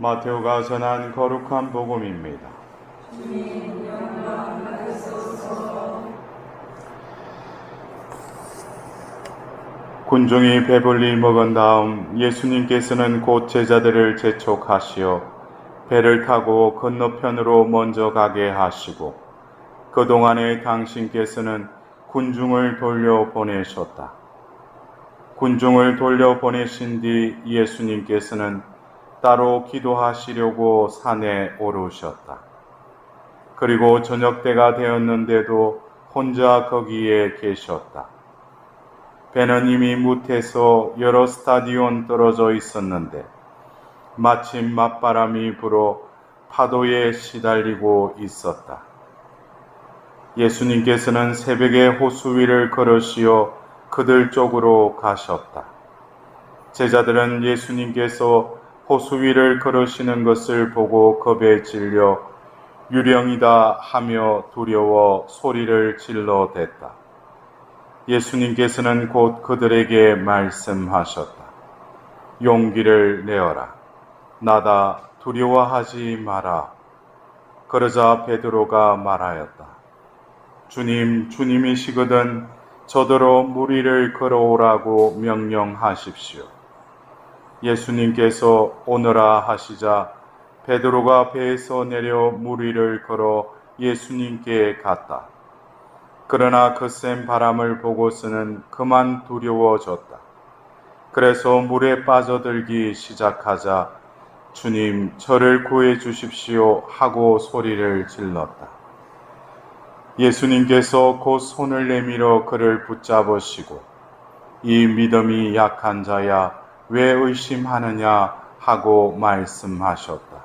마테오가 전한 거룩한 복음입니다. 군중이 배불리 먹은 다음 예수님께서는 곧 제자들을 재촉하시어 배를 타고 건너편으로 먼저 가게 하시고 그동안에 당신께서는 군중을 돌려 보내셨다. 군중을 돌려 보내신 뒤 예수님께서는 따로 기도하시려고 산에 오르셨다. 그리고 저녁 때가 되었는데도 혼자 거기에 계셨다. 배는 이미 무태서 여러 스타디온 떨어져 있었는데 마침 맞바람이 불어 파도에 시달리고 있었다. 예수님께서는 새벽에 호수 위를 걸으시어 그들 쪽으로 가셨다. 제자들은 예수님께서 호수 위를 걸으시는 것을 보고 겁에 질려 유령이다 하며 두려워 소리를 질러 댔다. 예수님께서는 곧 그들에게 말씀하셨다. 용기를 내어라. 나다 두려워하지 마라. 그러자 베드로가 말하였다. 주님, 주님이시거든 저더러 무리를 걸어오라고 명령하십시오. 예수님께서 오너라 하시자 베드로가 배에서 내려 무리를 걸어 예수님께 갔다. 그러나 그 센 바람을 보고서는 그만 두려워졌다. 그래서 물에 빠져들기 시작하자 주님 저를 구해 주십시오 하고 소리를 질렀다. 예수님께서 곧 손을 내밀어 그를 붙잡으시고 이 믿음이 약한 자야 왜 의심하느냐 하고 말씀하셨다.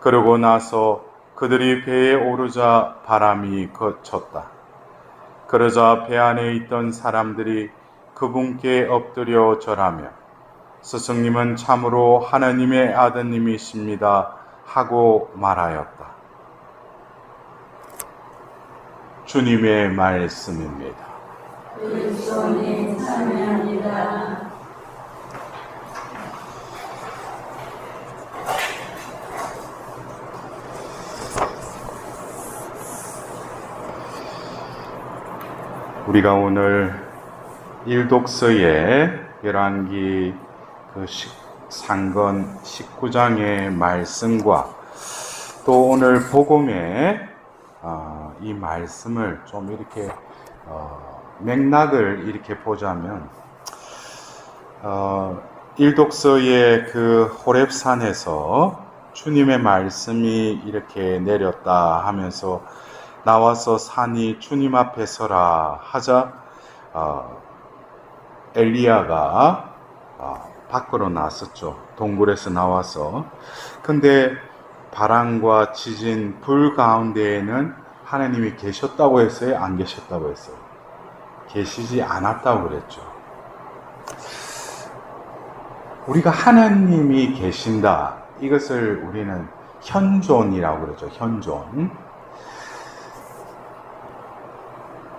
그러고 나서 그들이 배에 오르자 바람이 거쳤다. 그러자 배 안에 있던 사람들이 그분께 엎드려 절하며 스승님은 참으로 하나님의 아드님이십니다 하고 말하였다. 주님의 말씀입니다. 찬양합니다. 우리가 오늘 일독서의 열왕기 그 시- 상건 19장의 말씀과 또 오늘 복음의 어, 이 말씀을 좀 이렇게 어, 맥락을 이렇게 보자면 어, 일독서의 그 호랩산에서 주님의 말씀이 이렇게 내렸다 하면서 나와서 산이 주님 앞에 서라 하자 어, 엘리야가 어, 밖으로 나섰죠. 동굴에서 나와서. 근데 바람과 지진, 불 가운데에는 하나님이 계셨다고 했어요? 안 계셨다고 했어요? 계시지 않았다고 그랬죠. 우리가 하나님이 계신다. 이것을 우리는 현존이라고 그러죠. 현존.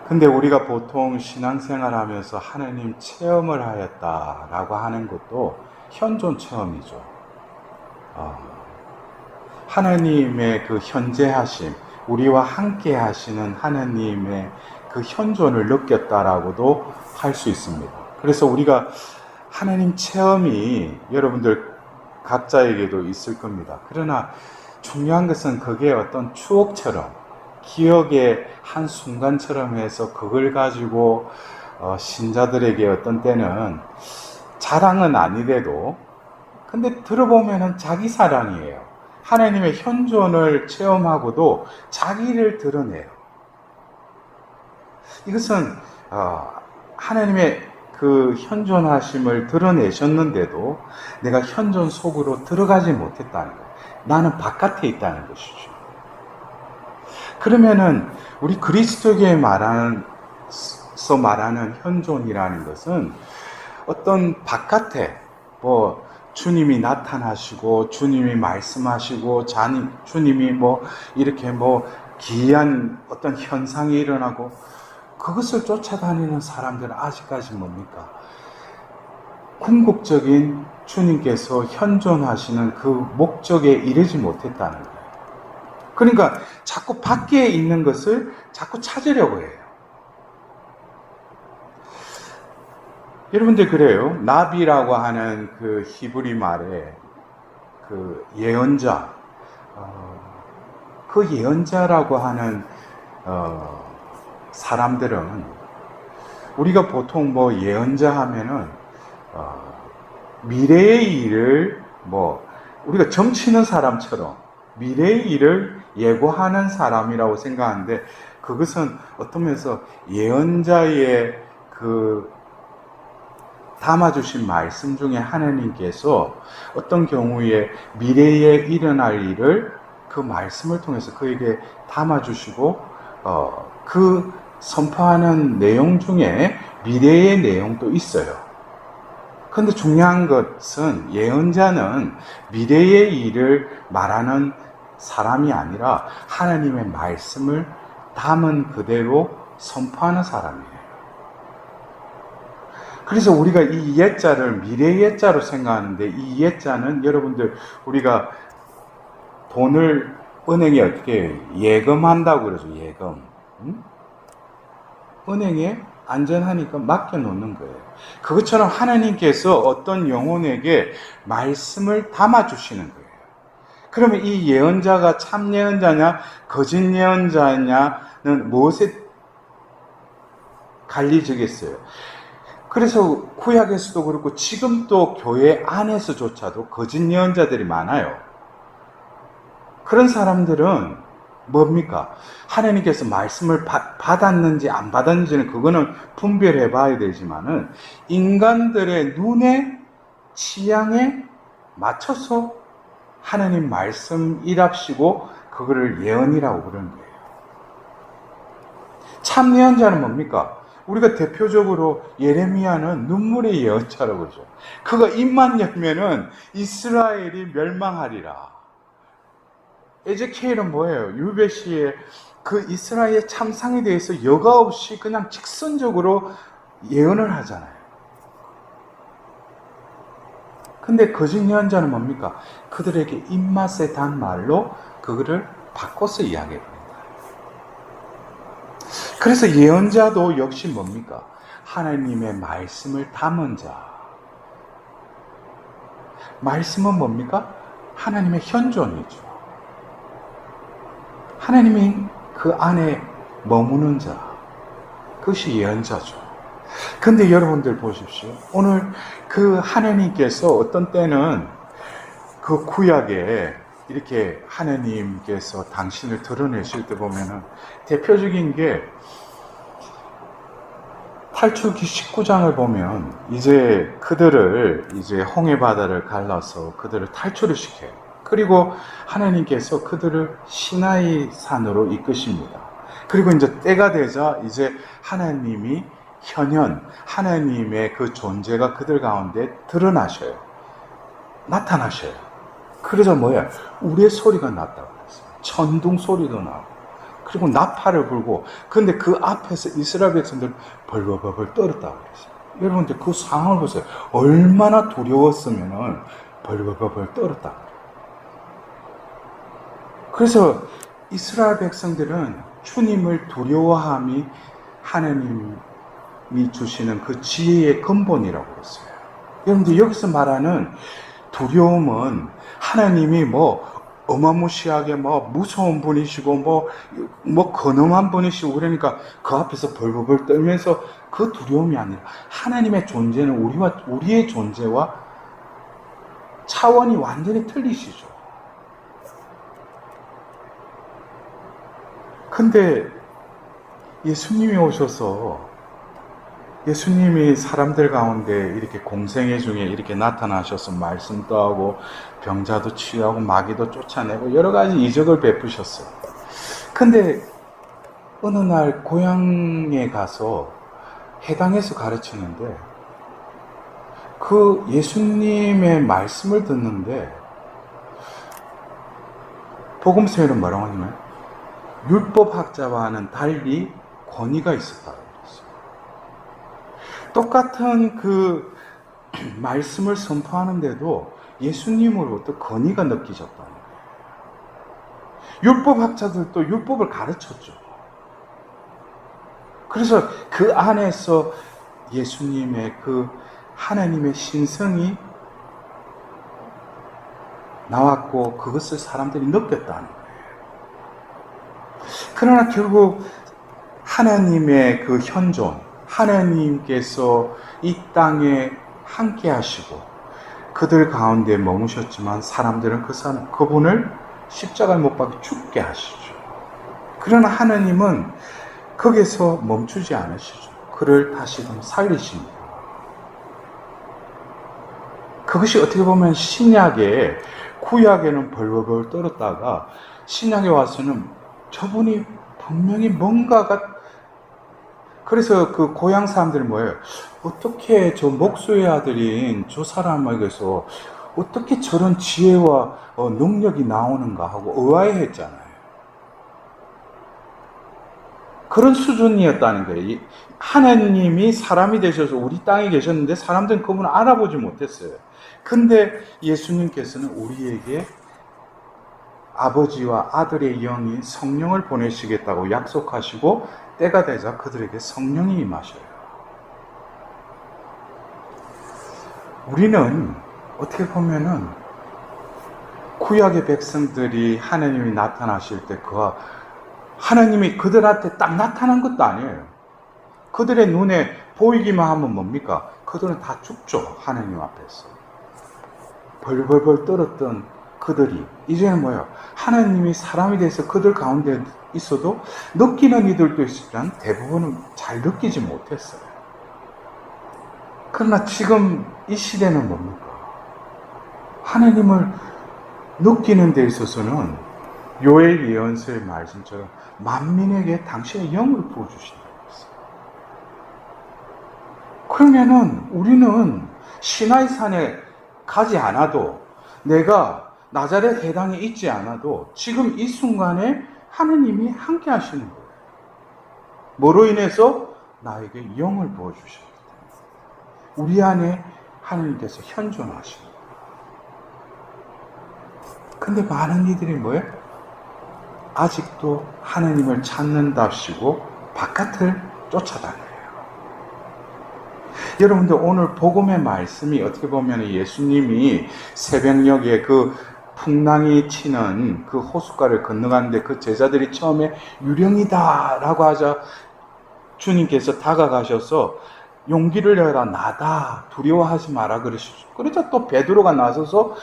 근데 우리가 보통 신앙생활 하면서 하나님 체험을 하였다라고 하는 것도 현존 체험이죠. 어, 하나님의 그 현재하심, 우리와 함께 하시는 하나님의 그 현존을 느꼈다라고도 할 수 있습니다. 그래서 우리가 하나님 체험이 여러분들 각자에게도 있을 겁니다. 그러나 중요한 것은 그게 어떤 추억처럼 기억의 한 순간처럼 해서 그걸 가지고 어, 신자들에게 어떤 때는 자랑은 아니래도 근데 들어보면은 자기 사랑이에요. 하나님의 현존을 체험하고도 자기를 드러내요. 이것은 어, 하나님의 그 현존하심을 드러내셨는데도 내가 현존 속으로 들어가지 못했다는 거예요. 나는 바깥에 있다는 것이죠. 그러면은 우리 그리스도교에 말하는 서 말하는 현존이라는 것은 어떤 바깥에 뭐 주님이 나타나시고 주님이 말씀하시고 자님 주님이 뭐 이렇게 뭐 기이한 어떤 현상이 일어나고 그것을 쫓아다니는 사람들은 아직까지 뭡니까? 궁극적인 주님께서 현존하시는 그 목적에 이르지 못했다는 거예요. 그러니까 자꾸 밖에 있는 것을 자꾸 찾으려고 해요. 여러분들 그래요. 나비라고 하는 그 히브리 말에 그 예언자, 어, 그 예언자라고 하는 어, 사람들은 우리가 보통 뭐 예언자 하면은 어, 미래의 일을 뭐 우리가 점치는 사람처럼 미래의 일을 예고하는 사람이라고 생각하는데 그것은 어떤 면에서 예언자의 그 담아주신 말씀 중에 하나님께서 어떤 경우에 미래에 일어날 일을 그 말씀을 통해서 그에게 담아주시고 어, 그 선포하는 내용 중에 미래의 내용도 있어요. 근데 중요한 것은 예언자는 미래의 일을 말하는 사람이 아니라 하나님의 말씀을 담은 그대로 선포하는 사람이에요. 그래서 우리가 이 예자를 미래 예자로 생각하는데 이 예자는 여러분들 우리가 돈을 은행에 어떻게? 예금한다고 그러죠. 예금. 응? 은행에 안전하니까 맡겨놓는 거예요. 그것처럼 하나님께서 어떤 영혼에게 말씀을 담아주시는 거예요. 그러면 이 예언자가 참 예언자냐, 거짓 예언자냐는 무엇에 갈리지겠어요? 그래서 구약에서도 그렇고 지금도 교회 안에서조차도 거짓 예언자들이 많아요. 그런 사람들은 뭡니까? 하나님께서 말씀을 받, 받았는지 안 받았는지는 그거는 분별해 봐야 되지만은 인간들의 눈에 취향에 맞춰서 하나님 말씀이랍시고 그거를 예언이라고 그러는 거예요. 참 예언자는 뭡니까? 우리가 대표적으로 예레미야는 눈물의 예언자라고 그러죠. 그거 입만 열면은 이스라엘이 멸망하리라. 에제키엘은 뭐예요? 유베시의 그 이스라엘의 참상에 대해서 여과 없이 그냥 직선적으로 예언을 하잖아요. 근데 거짓 예언자는 뭡니까? 그들에게 입맛에 단 말로 그거를 바꿔서 이야기해 봅니다. 그래서 예언자도 역시 뭡니까? 하나님의 말씀을 담은 자. 말씀은 뭡니까? 하나님의 현존이죠. 하나님이 그 안에 머무는 자. 그것이 예언자죠. 근데 여러분들 보십시오. 오늘 그 하나님께서 어떤 때는 그 구약에 이렇게 하나님께서 당신을 드러내실 때 보면은 대표적인 게 탈출기 19장을 보면 이제 그들을 이제 홍해 바다를 갈라서 그들을 탈출을 시켜요. 그리고 하나님께서 그들을 시나이 산으로 이끄십니다. 그리고 이제 때가 되자 이제 하나님이 현현 하나님의 그 존재가 그들 가운데 드러나셔요. 나타나셔요. 그래서 뭐야? 우리의 소리가 났다고 그랬어요. 천둥 소리도 나고. 그리고 나팔을 불고. 근데 그 앞에서 이스라엘 백성들 벌벌벌벌 떨었다고 그랬어요. 여러분들 그 상황을 보세요. 얼마나 두려웠으면은 벌벌벌벌 떨었다고 그래요. 그래서 이스라엘 백성들은 주님을 두려워함이 하나님 이 주시는 그 지혜의 근본이라고 했어요. 여러분들 여기서 말하는 두려움은 하나님이 뭐 어마무시하게 뭐 무서운 분이시고 뭐, 뭐 근엄한 분이시고 그러니까 그 앞에서 벌벌벌 떨면서 그 두려움이 아니라 하나님의 존재는 우리와, 우리의 존재와 차원이 완전히 틀리시죠. 근데 예수님이 오셔서 예수님이 사람들 가운데 이렇게 공생애 중에 이렇게 나타나셔서 말씀도 하고 병자도 치유하고 마귀도 쫓아내고 여러 가지 이적을 베푸셨어요. 근데 어느 날 고향에 가서 해당에서 가르치는데 그 예수님의 말씀을 듣는데 복음서에는 뭐라고 하냐면 율법학자와는 달리 권위가 그랬어요. 똑같은 그 말씀을 선포하는데도 예수님으로부터 건의가 느끼졌다는 거예요. 율법학자들도 율법을 가르쳤죠. 그래서 그 안에서 예수님의 그 하나님의 신성이 나왔고 그것을 사람들이 느꼈다는 거예요. 그러나 결국 하나님의 그 현존, 하나님께서 이 땅에 함께 하시고 그들 가운데 머무셨지만 사람들은 그 사람, 그분을 십자가에 못 박혀 죽게 하시죠. 그러나 하나님은 거기서 멈추지 않으시죠. 그를 다시금 살리십니다. 그것이 어떻게 보면 신약에 구약에는 벌벌벌 떨었다가 신약에 와서는 저분이 분명히 뭔가가 그래서 그 고향 사람들이 뭐예요? 어떻게 저 목수의 아들인 저 사람에게서 어떻게 저런 지혜와 어, 능력이 나오는가 하고 의아해했잖아요. 그런 수준이었다는 거예요. 이- 하나님이 사람이 되셔서 우리 땅에 계셨는데 사람들은 그분을 알아보지 못했어요. 근데 예수님께서는 우리에게 아버지와 아들의 영이 성령을 보내시겠다고 약속하시고 때가 되자 그들에게 성령이 임하셔요. 우리는 어떻게 보면은 구약의 백성들이 하나님이 나타나실 때 그와 하나님이 그들한테 딱 나타난 것도 아니에요. 그들의 눈에 보이기만 하면 뭡니까? 그들은 다 죽죠. 하나님 앞에서. 벌벌벌 떨었던 그들이 이제는 뭐예요? 하나님이 사람이 돼서 그들 가운데 있어도 느끼는 이들도 있지만 대부분은 잘 느끼지 못했어요. 그러나 지금 이 시대는 뭡니까? 하나님을 느끼는 데 있어서는 요엘 예언서의 말씀처럼 만민에게 당신의 영을 부어주신다고 했어요. 그러면은 우리는 시나이 산에 가지 않아도 내가 나자렛 해당에 있지 않아도 지금 이 순간에 하느님이 함께 하시는 거예요. 뭐로 인해서 나에게 영을 부어주시기 때문에 우리 안에 하느님께서 현존하시는 거예요. 근데 많은 이들이 뭐예요? 아직도 하느님을 찾는답시고 바깥을 쫓아다녀요. 여러분들 오늘 복음의 말씀이 어떻게 보면 예수님이 새벽녘에 그 풍랑이 치는 그 호숫가를 건너가는데 그 제자들이 처음에 유령이다라고 하자 주님께서 다가가셔서 용기를 내라 나다 두려워하지 마라 그러시죠. 그러자 또 베드로가 나서서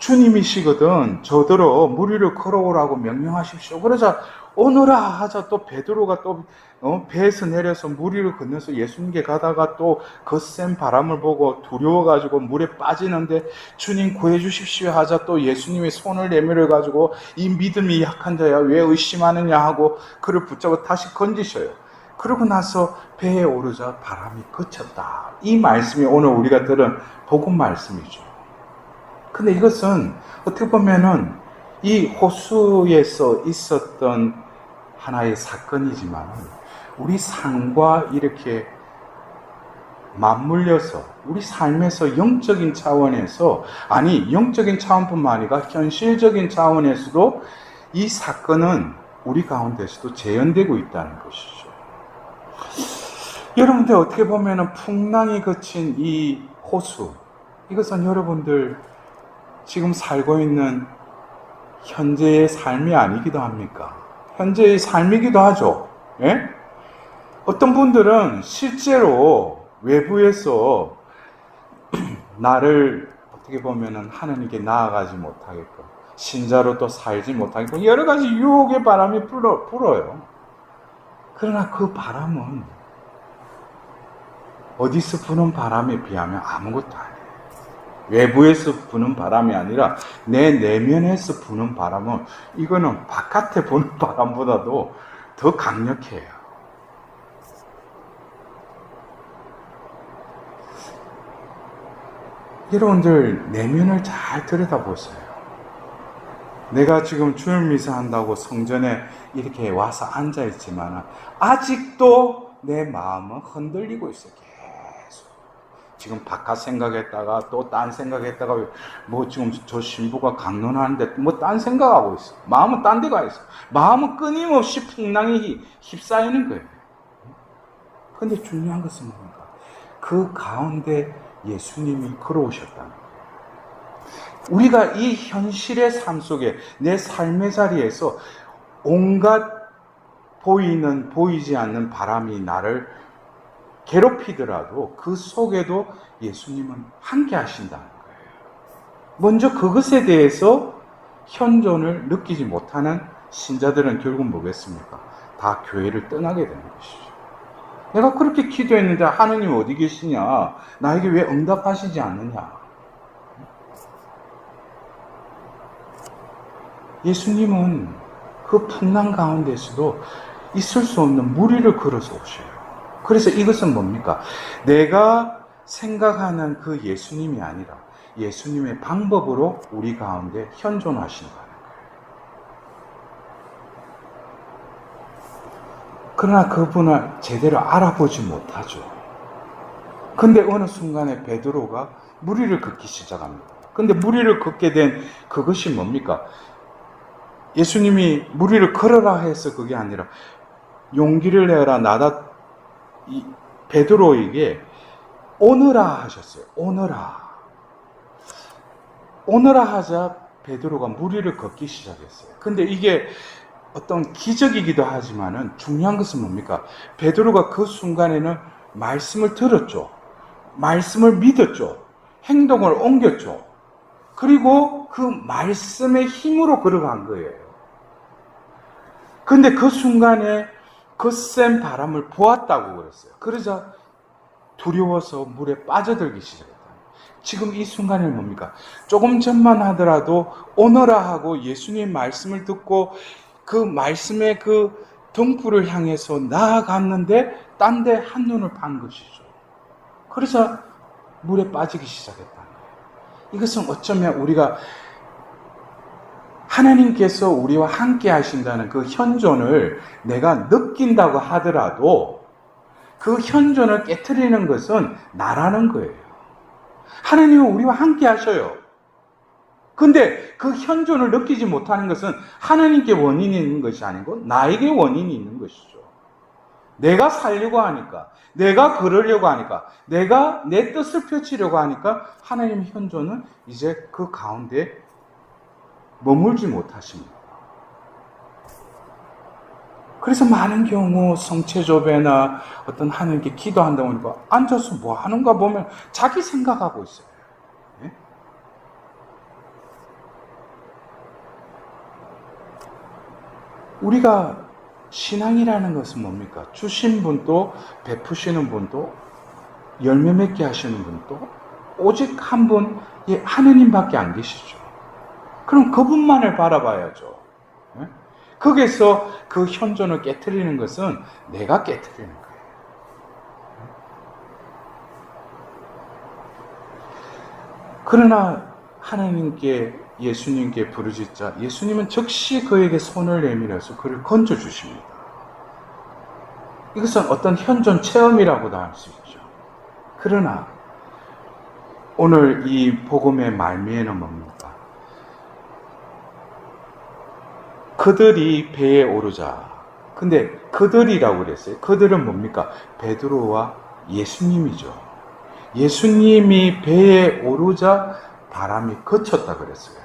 주님이시거든 저더러 무리를 걸어오라고 명령하십시오. 그러자 오너라 하자 또 베드로가 또 어, 배에서 내려서 무리를 건너서 예수님께 가다가 또 거센 바람을 보고 두려워가지고 물에 빠지는데 주님 구해주십시오 하자 또 예수님이 손을 내밀어 가지고 이 믿음이 약한 자야 왜 의심하느냐 하고 그를 붙잡아 다시 건지셔요. 그러고 나서 배에 오르자 바람이 그쳤다. 이 말씀이 오늘 우리가 들은 복음 말씀이죠. 근데 이것은 어떻게 보면은 이 호수에서 있었던 하나의 사건이지만 우리 삶과 이렇게 맞물려서 우리 삶에서 영적인 차원에서 아니 영적인 차원뿐만 아니라 현실적인 차원에서도 이 사건은 우리 가운데서도 재현되고 있다는 것이죠. 여러분들 어떻게 보면은 풍랑이 거친 이 호수 이것은 여러분들 지금 살고 있는 현재의 삶이 아니기도 합니까? 현재의 삶이기도 하죠. 예? 어떤 분들은 실제로 외부에서 나를 어떻게 보면은 하나님께 나아가지 못하게끔 신자로 또 살지 못하게끔 여러 가지 유혹의 바람이 불어, 불어요. 그러나 그 바람은 어디서 부는 바람에 비하면 아무것도 아니에요. 외부에서 부는 바람이 아니라 내 내면에서 부는 바람은 이거는 바깥에 부는 바람보다도 더 강력해요. 여러분들 내면을 잘 들여다보세요. 내가 지금 주일 미사 한다고 성전에 이렇게 와서 앉아 있지만 아직도 내 마음은 흔들리고 있어 계속. 지금 바깥 생각했다가 또 딴 생각했다가 뭐 지금 저 신부가 강론하는데 뭐 딴 생각하고 있어. 마음은 딴 데 가 있어. 마음은 끊임없이 풍랑이 휩싸이는 거예요. 근데 중요한 것은 뭡니까? 그 가운데 예수님이 걸어오셨다는 거예요. 우리가 이 현실의 삶 속에 내 삶의 자리에서 온갖 보이는 보이지 않는 바람이 나를 괴롭히더라도 그 속에도 예수님은 함께 하신다는 거예요. 먼저 그것에 대해서 현존을 느끼지 못하는 신자들은 결국 뭐겠습니까? 다 교회를 떠나게 되는 것이죠. 내가 그렇게 기도했는데 하느님 어디 계시냐? 나에게 왜 응답하시지 않느냐? 예수님은 그 풍랑 가운데서도 있을 수 없는 무리를 걸어서 오셔요. 그래서 이것은 뭡니까? 내가 생각하는 그 예수님이 아니라 예수님의 방법으로 우리 가운데 현존하신다는 거예요. 그러나 그분을 제대로 알아보지 못하죠. 근데 어느 순간에 베드로가 무리를 걷기 시작합니다. 근데 무리를 걷게 된 그것이 뭡니까? 예수님이 무리를 걸어라 해서 그게 아니라 용기를 내라 나다 이 베드로에게 오너라 하셨어요. 오너라. 오너라 하자 베드로가 무리를 걷기 시작했어요. 근데 이게 어떤 기적이기도 하지만은 중요한 것은 뭡니까? 베드로가 그 순간에는 말씀을 들었죠. 말씀을 믿었죠. 행동을 옮겼죠. 그리고 그 말씀의 힘으로 걸어간 거예요. 근데 그 순간에 그 센 바람을 보았다고 그랬어요. 그러자 두려워서 물에 빠져들기 시작했다. 지금 이 순간에 뭡니까? 조금 전만 하더라도 오너라 하고 예수님 말씀을 듣고 그 말씀의 그 등불을 향해서 나아갔는데 딴 데 한눈을 판 것이죠. 그래서 물에 빠지기 시작했다는 거예요. 이것은 어쩌면 우리가 하나님께서 우리와 함께 하신다는 그 현존을 내가 느낀다고 하더라도 그 현존을 깨뜨리는 것은 나라는 거예요. 하나님은 우리와 함께 하셔요. 근데 그 현존을 느끼지 못하는 것은 하나님께 원인이 있는 것이 아니고 나에게 원인이 있는 것이죠. 내가 살려고 하니까, 내가 그러려고 하니까, 내가 내 뜻을 펼치려고 하니까 하나님 현존은 이제 그 가운데 머물지 못하십니다. 그래서 많은 경우 성체조배나 어떤 하나님께 기도한다 보니까 앉아서 뭐 하는가 보면 자기 생각하고 있어요. 예? 우리가 신앙이라는 것은 뭡니까? 주신 분도 베푸시는 분도 열매 맺게 하시는 분도 오직 한 분, 예, 하느님밖에 안 계시죠. 그럼 그분만을 바라봐야죠. 예? 거기서 그 현존을 깨뜨리는 것은 내가 깨뜨리는 거예요. 그러나 하나님께 예수님께 부르짖자 예수님은 즉시 그에게 손을 내밀어서 그를 건져 주십니다. 이것은 어떤 현존 체험이라고도 할 수 있죠. 그러나 오늘 이 복음의 말미에는 뭡니까? 그들이 배에 오르자. 근데 그들이라고 그랬어요. 그들은 뭡니까? 베드로와 예수님이죠. 예수님이 배에 오르자 바람이 그쳤다 그랬어요.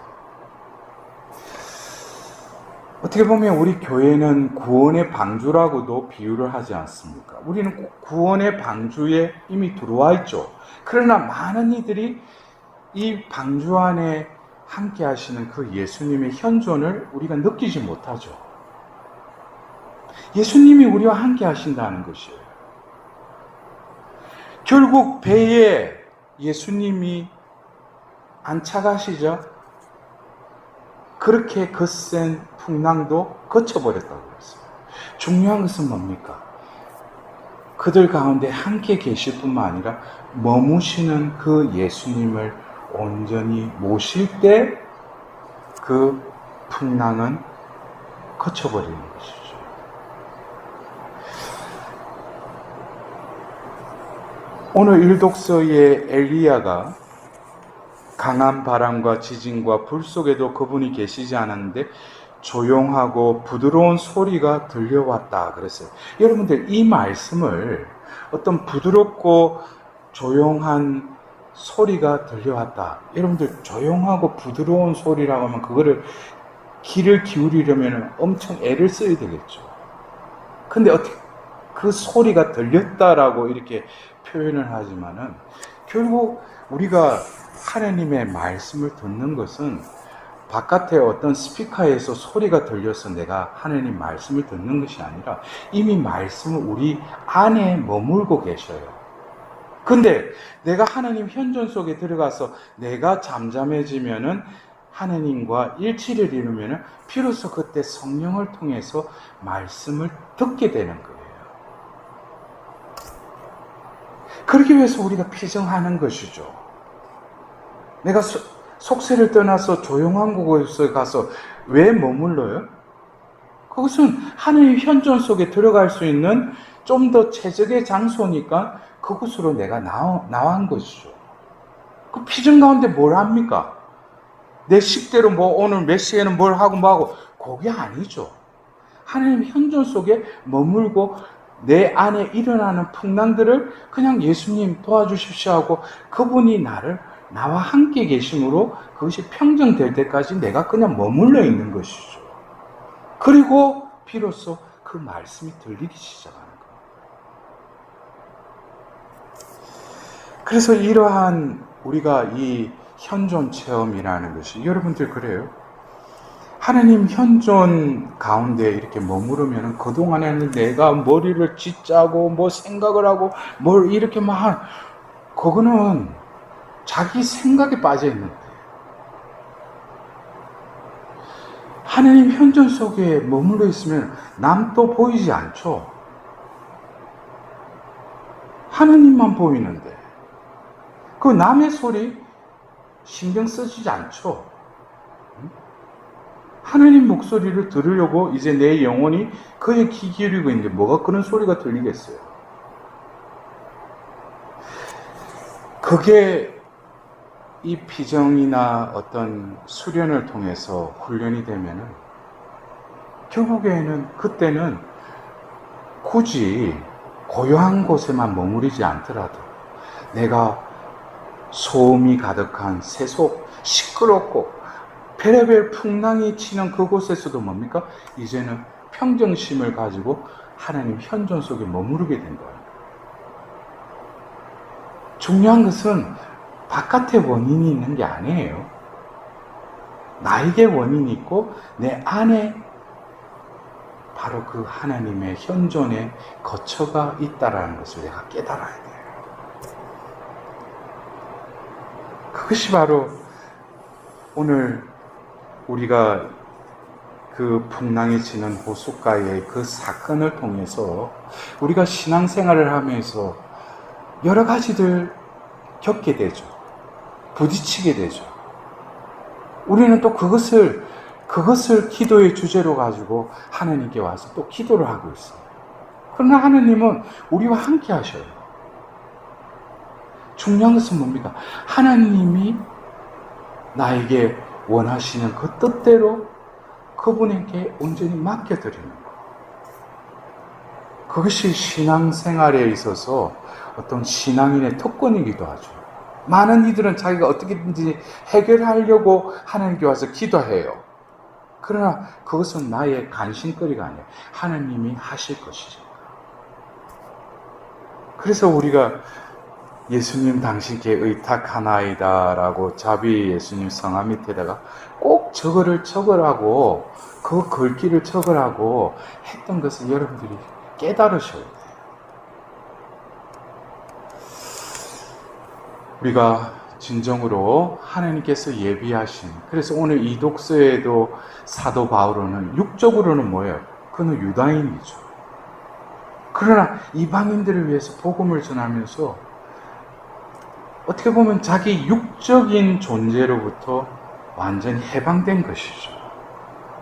어떻게 보면 우리 교회는 구원의 방주라고도 비유를 하지 않습니까? 우리는 구원의 방주에 이미 들어와 있죠. 그러나 많은 이들이 이 방주 안에 함께 하시는 그 예수님의 현존을 우리가 느끼지 못하죠. 예수님이 우리와 함께 하신다는 것이에요. 결국 배에 예수님이 안착하시죠. 그렇게 거센 풍랑도 거쳐버렸다고 했어요. 중요한 것은 뭡니까? 그들 가운데 함께 계실 뿐만 아니라 머무시는 그 예수님을 온전히 모실 때 그 풍랑은 거쳐버리는 것이죠. 오늘 일독서의 엘리야가 강한 바람과 지진과 불 속에도 그분이 계시지 않았는데 조용하고 부드러운 소리가 들려왔다 그랬어요. 여러분들 이 말씀을 어떤 부드럽고 조용한 소리가 들려왔다. 여러분들 조용하고 부드러운 소리라고 하면 그거를 귀를 기울이려면 엄청 애를 써야 되겠죠. 근데 어떻게 그 소리가 들렸다라고 이렇게 표현을 하지만은 결국 우리가 하나님의 말씀을 듣는 것은 바깥에 어떤 스피커에서 소리가 들려서 내가 하나님 말씀을 듣는 것이 아니라 이미 말씀은 우리 안에 머물고 계셔요. 근데 내가 하나님 현존 속에 들어가서 내가 잠잠해지면은 하나님과 일치를 이루면은 비로소 그때 성령을 통해서 말씀을 듣게 되는 거예요. 그러기 위해서 우리가 피정하는 것이죠. 내가 소- 속세를 떠나서 조용한 곳에 가서 왜 머물러요? 그것은 하나님 현존 속에 들어갈 수 있는 좀 더 최적의 장소니까 그곳으로 내가 나와, 나온 것이죠. 그 피정 가운데 뭘 합니까? 내 식대로 뭐 오늘 몇 시에는 뭘 하고 뭐 하고 그게 아니죠. 하나님 현존 속에 머물고 내 안에 일어나는 풍랑들을 그냥 예수님 도와주십시오 하고 그분이 나를 나와 함께 계심으로 그것이 평정될 때까지 내가 그냥 머물러 있는 것이죠. 그리고 비로소 그 말씀이 들리기 거예요. 그래서 이러한 우리가 이 현존 체험이라는 것이 여러분들 그래요. 하나님 현존 가운데 이렇게 머무르면 그동안에는 내가 머리를 짓자고 뭐 생각을 하고 뭘 이렇게 막 한- 그거는 자기 생각에 빠져 있는. 하나님 현존 속에 머물러 있으면 남도 보이지 않죠. 하나님만 보이는데 그 남의 소리 신경 쓰지 않죠. 하나님 목소리를 들으려고 이제 내 영혼이 그의 귀 기울이고 있는데 뭐가 그런 소리가 들리겠어요? 그게 이 피정이나 어떤 수련을 통해서 훈련이 되면은 결국에는 그때는 굳이 고요한 곳에만 머무르지 않더라도 내가 소음이 가득한 세속 시끄럽고 별의별 풍랑이 치는 그곳에서도 뭡니까? 이제는 평정심을 가지고 하나님 현존 속에 머무르게 된 거예요. 중요한 것은 바깥에 원인이 있는 게 아니에요. 나에게 원인이 있고 내 안에 바로 그 하나님의 현존의 거처가 있다라는 것을 내가 깨달아야 돼요. 그것이 바로 오늘 우리가 그 풍랑이 치는 호숫가의 그 사건을 통해서 우리가 신앙생활을 하면서 여러 가지들 겪게 되죠. 부딪히게 되죠. 우리는 또 그것을 그것을 기도의 주제로 가지고 하나님께 와서 또 기도를 하고 있어요. 그러나 하나님은 우리와 함께 하셔요. 중요한 것은 뭡니까? 하나님이 나에게 원하시는 그 뜻대로 그분에게 온전히 맡겨드리는 것. 그것이 신앙생활에 있어서 어떤 신앙인의 특권이기도 하죠. 많은 이들은 자기가 어떻게든지 해결하려고 하나님께 와서 기도해요. 그러나 그것은 나의 관심거리가 아니에요. 하나님이 하실 것이죠. 그래서 우리가 예수님 당신께 의탁하나이다 라고 자비 예수님 성화 밑에다가 꼭 저거를 적으라고 그 글귀를 적으라고 했던 것을 여러분들이 깨달으셔야 돼요. 우리가 진정으로 하나님께서 예비하신 그래서 오늘 이 독서에도 사도 바울은 육적으로는 뭐예요? 그는 유다인이죠. 그러나 이방인들을 위해서 복음을 전하면서 어떻게 보면 자기 육적인 존재로부터 완전히 해방된 것이죠.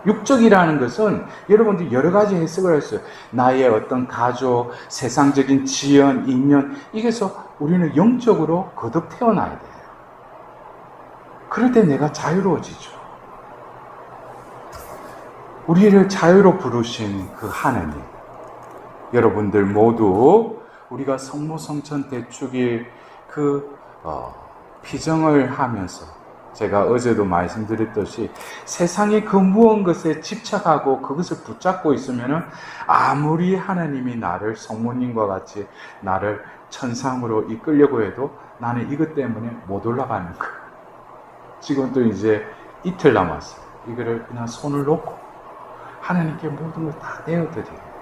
육적이라는 것은 여러분들 여러 가지 해석을 했어요. 나의 어떤 가족, 세상적인 지연, 인연, 이게서 우리는 영적으로 거듭 태어나야 돼요. 그럴 때 내가 자유로워지죠. 우리를 자유로 부르신 그 하나님. 여러분들 모두 우리가 성모 성천 대축일 그 어, 피정을 하면서 제가 어제도 말씀드렸듯이 세상의 그 무언 것에 집착하고 그것을 붙잡고 있으면은 아무리 하나님이 나를 성모님과 같이 나를 천상으로 이끌려고 해도 나는 이것 때문에 못 올라가는 거야. 지금 또 이제 이틀 남았어요. 이거를 그냥 손을 놓고 하나님께 모든 걸 다 내어드려요.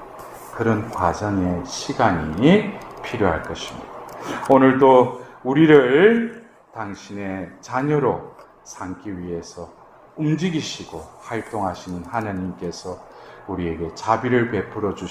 그런 과정의 시간이 필요할 것입니다. 오늘도 우리를 당신의 자녀로 삼기 위해서 움직이시고 활동하시는 하나님께서 우리에게 자비를 베풀어 주시